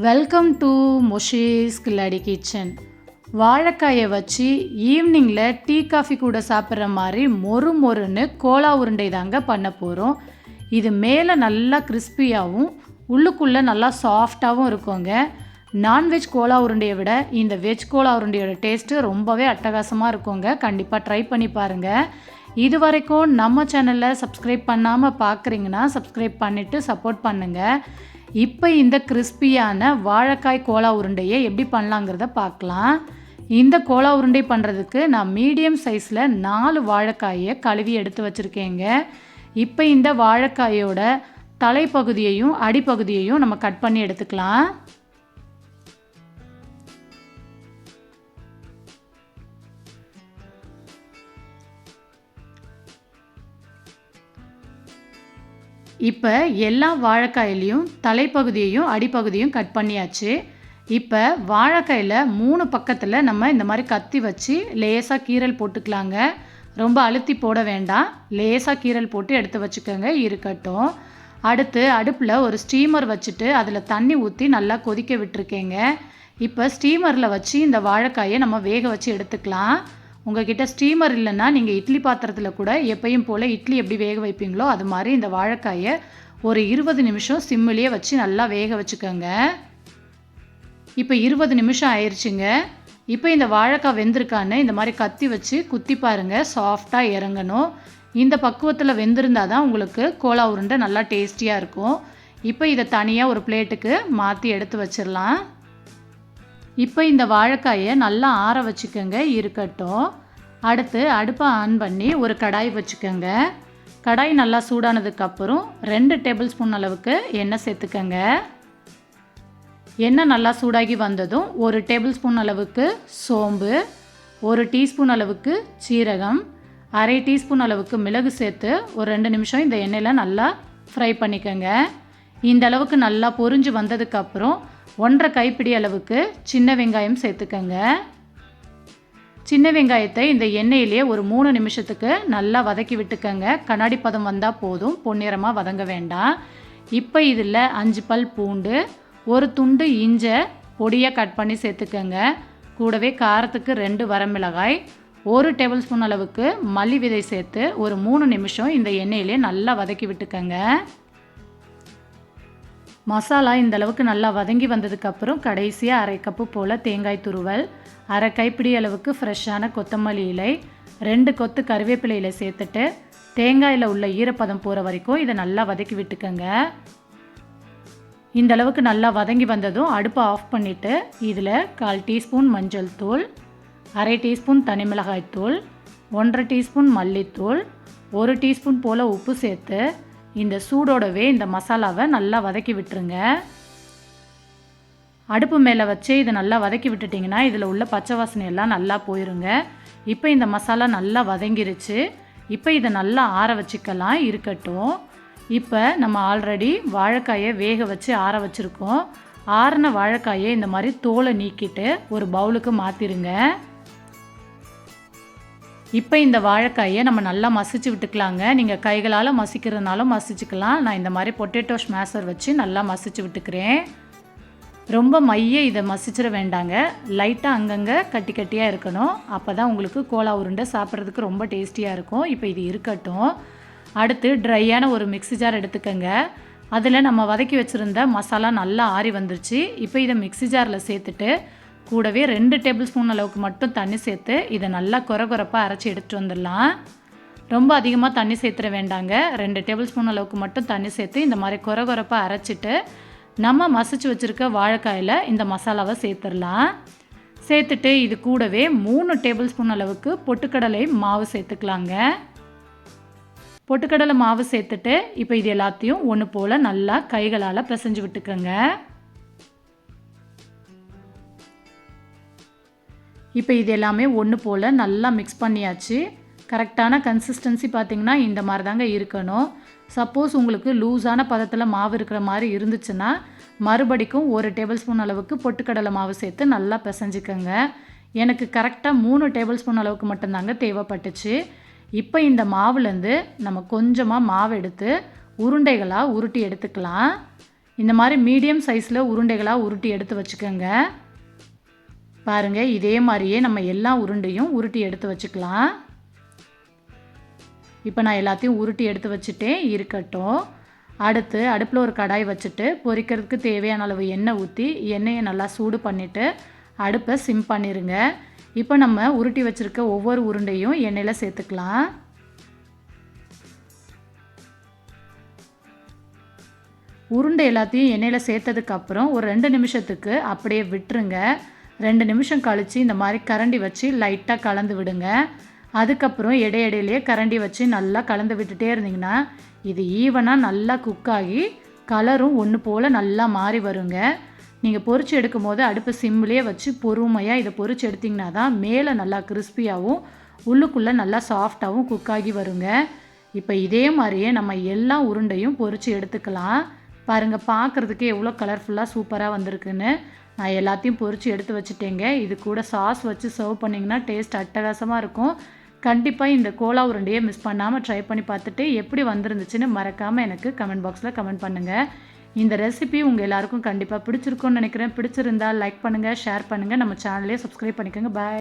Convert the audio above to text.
Welcome to Moshi's கில்லாடி kitchen வாழைக்காயை வச்சு ஈவினிங்கில் டீ காஃபி கூட சாப்பிட்ற மாதிரி மொறு மொறுன்னு கோலா உருண்டை தாங்க பண்ண போகிறோம் இது மேலே நல்லா கிறிஸ்பியாகவும் உள்ளுக்குள்ளே நல்லா சாஃப்டாகவும் இருக்குங்க. நான்வெஜ் கோலா உருண்டையை விட இந்த வெஜ் கோலா உருண்டையோட டேஸ்ட்டு ரொம்பவே அட்டகாசமாக இருக்குங்க. கண்டிப்பாக ட்ரை பண்ணி பாருங்கள் இது வரைக்கும் நம்ம சேனலில் சப்ஸ்கிரைப் பண்ணாமல் பார்க்குறீங்கன்னா சப்ஸ்கிரைப் பண்ணிவிட்டு சப்போர்ட் பண்ணுங்கள் இப்போ இந்த கிறிஸ்பியான வாழைக்காய் கோலா உருண்டையை எப்படி பண்ணலாங்கிறத பார்க்கலாம். இந்த கோலா உருண்டை பண்ணுறதுக்கு நான் மீடியம் சைஸில் நாலு வாழைக்காயை கழுவி எடுத்து வச்சுருக்கேங்க. இப்போ இந்த வாழைக்காயோட தலைப்பகுதியையும் அடிப்பகுதியையும் நம்ம கட் பண்ணி எடுத்துக்கலாம். இப்போ எல்லா வாழைக்காயிலையும் தலைப்பகுதியையும் அடிப்பகுதியும் கட் பண்ணியாச்சு. இப்போ வாழைக்காயில் மூணு பக்கத்தில் நம்ம இந்த மாதிரி கத்தி வச்சு லேசாக கீரல் போட்டுக்கலாங்க. ரொம்ப அழுத்தி போட வேண்டாம். லேசாக கீரல் போட்டு எடுத்து வச்சுக்கோங்க இருக்கட்டும். அடுத்து அடுப்பில் ஒரு ஸ்டீமர் வச்சுட்டு அதில் தண்ணி ஊற்றி நல்லா கொதிக்க விட்டுருக்கேங்க. இப்போ ஸ்டீமரில் வச்சு இந்த வாழைக்காயை நம்ம வேக வச்சு எடுத்துக்கலாம். உங்ககிட்ட ஸ்டீமர் இல்லைன்னா நீங்கள் இட்லி பாத்திரத்தில் கூட எப்பயும் போல் இட்லி எப்படி வேக வைப்பீங்களோ அது மாதிரி இந்த வாழைக்காயை ஒரு இருபது நிமிஷம் சிம்மிலேயே வச்சு நல்லா வேக வச்சுக்கோங்க. இப்போ இருபது நிமிஷம் ஆயிடுச்சுங்க இப்போ இந்த வாழைக்காய் வெந்திருக்கான்னு இந்த மாதிரி கத்தி வச்சு குத்தி பாருங்கள் சாஃப்டாக இறங்கணும். இந்த பக்குவத்தில் வெந்திருந்தால் தான் உங்களுக்கு கோலா உருண்டை நல்லா டேஸ்டியாக இருக்கும். இப்போ இதை தனியாக ஒரு பிளேட்டுக்கு மாற்றி எடுத்து வச்சிடலாம். இப்போ இந்த வாழைக்காயை நல்லா ஆற வச்சுக்கோங்க இருக்கட்டும். அடுத்து அடுப்பை ஆன் பண்ணி ஒரு கடாய் வச்சுக்கோங்க. கடாய் நல்லா சூடானதுக்கப்புறம் ரெண்டு டேபிள் ஸ்பூன் அளவுக்கு எண்ணெய் சேர்த்துக்கோங்க. எண்ணெய் நல்லா சூடாகி வந்ததும் ஒரு டேபிள் ஸ்பூன் அளவுக்கு சோம்பு ஒரு டீஸ்பூன் அளவுக்கு சீரகம் அரை டீஸ்பூன் அளவுக்கு மிளகு சேர்த்து ஒரு ரெண்டு நிமிஷம் இந்த எண்ணெயில் நல்லா ஃப்ரை பண்ணிக்கோங்க. இந்த அளவுக்கு நல்லா பொரிஞ்சு வந்ததுக்கப்புறம் ஒன்றரை கைப்பிடி அளவுக்கு சின்ன வெங்காயம் சேர்த்துக்கங்க. சின்ன வெங்காயத்தை இந்த எண்ணெயிலேயே ஒரு மூணு நிமிஷத்துக்கு நல்லா வதக்கி விட்டுக்கோங்க. கண்ணாடி பதம் வந்தால் போதும் பொன்னிறமாக வதங்க வேண்டாம். இப்போ இதில் அஞ்சு பல் பூண்டு ஒரு துண்டு இஞ்சை பொடியாக கட் பண்ணி சேர்த்துக்கங்க. கூடவே காரத்துக்கு ரெண்டு வரமிளகாய் ஒரு டேபிள் ஸ்பூன் அளவுக்கு மல்லி விதை சேர்த்து ஒரு மூணு நிமிஷம் இந்த எண்ணெயிலே நல்லா வதக்கி விட்டுக்கோங்க. மசாலா இந்த அளவுக்கு நல்லா வதங்கி வந்ததுக்கப்புறம் கடைசியாக அரை கப்பு போல் தேங்காய் துருவல் அரை கைப்பிடி அளவுக்கு ஃப்ரெஷ்ஷான கொத்தமல்லி இலை ரெண்டு கொத்து கருவேப்பிலை இலை சேர்த்துட்டு தேங்காயில் உள்ள ஈரப்பதம் போகிற வரைக்கும் இதை நல்லா வதக்கி விட்டுக்கோங்க. இந்த அளவுக்கு நல்லா வதங்கி வந்ததும் அடுப்பை ஆஃப் பண்ணிவிட்டு இதில் கால் டீஸ்பூன் மஞ்சள் தூள் அரை டீஸ்பூன் தனி மிளகாய் தூள் ஒன்றரை டீஸ்பூன் மல்லித்தூள் ஒரு டீஸ்பூன் போல் உப்பு சேர்த்து இந்த சூடோடவே இந்த மசாலாவை நல்லா வதக்கி விட்டுருங்க. அடுப்பு மேலே வச்சு இதை நல்லா வதக்கி விட்டுட்டிங்கன்னா இதில் உள்ள பச்சை வாசனை எல்லாம் நல்லா போயிருங்க. இப்போ இந்த மசாலா நல்லா வதங்கிருச்சு. இப்போ இதை நல்லா ஆற வச்சுக்கலாம் இருக்கட்டும். இப்போ நம்ம ஆல்ரெடி வாழைக்காயை வேக வச்சு ஆற வச்சுருக்கோம். ஆறின வாழைக்காயை இந்த மாதிரி தோலை நீக்கிட்டு ஒரு பவுலுக்கு மாற்றிருங்க இப்போ இந்த வாழைக்காயை நம்ம நல்லா மசிச்சு விட்டுக்கலாங்க. நீங்கள் கைகளால் மசிக்கிறதுனாலும் மசிச்சுக்கலாம். நான் இந்த மாதிரி பொட்டேட்டோ ஸ்மேஷர் வச்சு நல்லா மசிச்சு விட்டுக்கிறேன். ரொம்ப மைய இதை மசிச்சிட வேண்டாங்க. லைட்டாக அங்கங்கே கட்டி கட்டியாக இருக்கணும். அப்போ தான் உங்களுக்கு கோலா உருண்டை சாப்பிட்றதுக்கு ரொம்ப டேஸ்டியாக இருக்கும். இப்போ இது இருக்கட்டும். அடுத்து ட்ரையான ஒரு மிக்ஸி ஜார் எடுத்துக்கோங்க. அதில் நம்ம வதக்கி வச்சுருந்த மசாலா நல்லா ஆறி வந்துருச்சு. இப்போ இதை மிக்ஸி ஜாரில் சேர்த்துட்டு கூடவே ரெண்டு டேபிள் ஸ்பூன் அளவுக்கு மட்டும் தண்ணி சேர்த்து இதை நல்லா குறை குறைப்பாக அரைச்சி எடுத்துகிட்டு வந்துடலாம். ரொம்ப அதிகமாக தண்ணி சேர்த்துட வேண்டாங்க. ரெண்டு டேபிள் ஸ்பூன் அளவுக்கு மட்டும் தண்ணி சேர்த்து இந்த மாதிரி குறை குறைப்பாக அரைச்சிட்டு நம்ம மசிச்சு வச்சுருக்க வாழைக்காயில் இந்த மசாலாவை சேர்த்துடலாம். சேர்த்துட்டு இது கூடவே மூணு டேபிள் ஸ்பூன் அளவுக்கு பொட்டுக்கடலை மாவு சேர்த்துக்கலாங்க. பொட்டுக்கடலை மாவு சேர்த்துட்டு இப்போ இது எல்லாத்தையும் ஒன்று போல் நல்லா கைகளால் பிசைஞ்சு விட்டுக்கோங்க. இப்போ இது எல்லாமே ஒன்று போல் நல்லா மிக்ஸ் பண்ணியாச்சு. கரெக்டான கன்சிஸ்டன்சி பார்த்திங்கன்னா இந்த மாதிரி தாங்க இருக்கணும். சப்போஸ் உங்களுக்கு லூஸான பதத்தில் மாவு இருக்கிற மாதிரி இருந்துச்சுன்னா மறுபடிக்கும் ஒரு டேபிள் ஸ்பூன் அளவுக்கு பொட்டுக்கடலை மாவு சேர்த்து நல்லா பிசைஞ்சிக்கோங்க. எனக்கு கரெக்டாக மூணு டேபிள் ஸ்பூன் அளவுக்கு மட்டும்தாங்க தேவைப்பட்டுச்சு. இப்போ இந்த மாவுலேருந்து நம்ம கொஞ்சமாக மாவு எடுத்து உருண்டைகளாக உருட்டி எடுத்துக்கலாம். இந்த மாதிரி மீடியம் சைஸில் உருண்டைகளாக உருட்டி எடுத்து வச்சுக்கோங்க. பாருங்கள் இதே மாதிரியே நம்ம எல்லா உருண்டையும் உருட்டி எடுத்து வச்சுக்கலாம். இப்போ நான் எல்லாத்தையும் உருட்டி எடுத்து வச்சுட்டேன் இருக்கட்டும். அடுத்து அடுப்பில் ஒரு கடாய் வச்சுட்டு பொரிக்கிறதுக்கு தேவையான அளவு எண்ணெய் ஊற்றி எண்ணெயை நல்லா சூடு பண்ணிவிட்டு அடுப்பை சிம் பண்ணிடுங்க இப்போ நம்ம உருட்டி வச்சுருக்க ஒவ்வொரு உருண்டையும் எண்ணெயில் சேர்த்துக்கலாம். உருண்டை எல்லாத்தையும் எண்ணெயில் சேர்த்ததுக்கப்புறம் ஒரு ரெண்டு நிமிஷத்துக்கு அப்படியே விட்டுருங்க. ரெண்டு நிமிஷம் கழித்து இந்த மாதிரி கரண்டி வச்சு லைட்டாக கலந்து விடுங்க. அதுக்கப்புறம் இடையிடையிலேயே கரண்டி வச்சு நல்லா கலந்து விட்டுட்டே இருந்தீங்கன்னா இது ஈவனாக நல்லா குக் ஆகி கலரும் ஒன்று போல் நல்லா மாறி வருங்க. நீங்கள் பொறிச்சு எடுக்கும் போது அடுப்பு சிம்லேயே வச்சு பொறுமையாக இதை பொறிச்சு எடுத்திங்கன்னா தான் மேலே நல்லா கிறிஸ்பியாகவும் உள்ளுக்குள்ளே நல்லா சாஃப்டாகவும் குக் ஆகி வருங்க. இப்போ இதே மாதிரியே நம்ம எல்லா உருண்டையும் பொறிச்சு எடுத்துக்கலாம். பாருங்கள் பார்க்குறதுக்கே எவ்வளோ கலர்ஃபுல்லாக சூப்பராக வந்திருக்குன்னு. நான் எல்லாத்தையும் பொறிச்சு எடுத்து வச்சுட்டேங்க. இது கூட சாஸ் வச்சு சர்வ் பண்ணிங்கன்னா டேஸ்ட் அட்டகாசமாக இருக்கும். கண்டிப்பாக இந்த கோலா உருண்டையை மிஸ் பண்ணாமல் ட்ரை பண்ணி பார்த்துட்டு எப்படி வந்துருந்துச்சுன்னு மறக்காமல் எனக்கு கமெண்ட் பாக்ஸில் கமெண்ட் பண்ணுங்கள் இந்த ரெசிபி உங்கள் எல்லாருக்கும் கண்டிப்பாக பிடிச்சிருக்கும்னு நினைக்கிறேன். பிடிச்சிருந்தால் லைக் பண்ணுங்கள் ஷேர் பண்ணுங்கள் நம்ம சேனலே சப்ஸ்கிரைப் பண்ணிக்கோங்க. பாய்